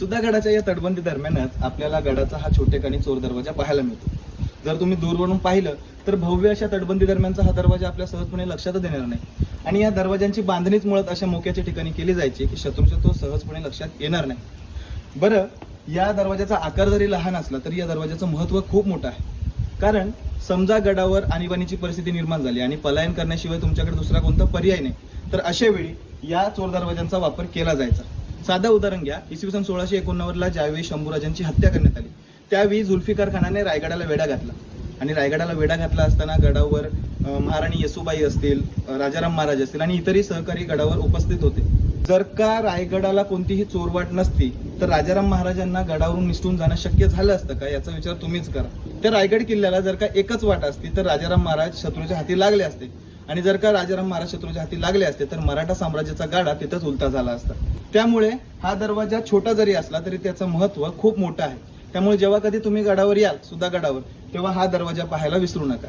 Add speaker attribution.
Speaker 1: सुद्धा गडाच्या या तटबंदी दरम्यानच आपल्याला गडाचा हा छोटेखानी चोर दरवाजा पाहायला मिळतो. जर तुम्ही दूरवरून पाहिलं तर भव्य अशा तटबंदी दरम्यानचा हा दरवाजा आपल्या सहजपणे लक्षातच येणार नाही. आणि या दरवाजांची बांधणीच मुळात अशा मोक्याच्या ठिकाणी केली जायची की शत्रूच्या तो सहजपणे लक्षात येणार नाही. बरं या दरवाजाचा आकार जरी लहान असला तरी या दरवाजाचं महत्त्व खूप मोठं आहे. कारण समजा गडावर आणीबाणीची परिस्थिती निर्माण झाली आणि पलायन करण्याशिवाय तुमच्याकडे दुसरा कोणता पर्याय नाही तर अशा वेळी या चोर दरवाजांचा वापर केला जायचा. साधं उदाहरण घ्या. इसवी सन सोळाशे एकोणनव्वदला ज्यावेळी शंभूराजांची हत्या करण्यात आली त्यावेळी जुल्फिकार खानाने रायगडाला वेढा घातला. आणि रायगडाला वेढा घातला असताना गडावर महाराणी येसुबाई असतील राजाराम महाराज असतील आणि इतरही सहकारी गडावर उपस्थित होते. जर का रायगडाला कोणतीही चोरवाट नसती तर राजाराम महाराजांना गडावरून निसटून जाणं शक्य झालं असतं का? याचा विचार तुम्हीच करा. त्या रायगड किल्ल्याला जर का एकच वाट असती तर राजाराम महाराज शत्रूच्या हाती लागले असते. आणि जर का राजाराम महाराज शत्रूच्या हाती लागले असते तर मराठा साम्राज्याचा गाडा तिथंच उलटा झाला असता. त्यामुळे हा दरवाजा छोटा जरी असला तरी त्याचं महत्त्व खूप मोठं आहे. त्यामुळे जेव्हा कधी तुम्ही गडावर याल सुद्धा गडावर तेव्हा हा दरवाजा पाहायला विसरू नका.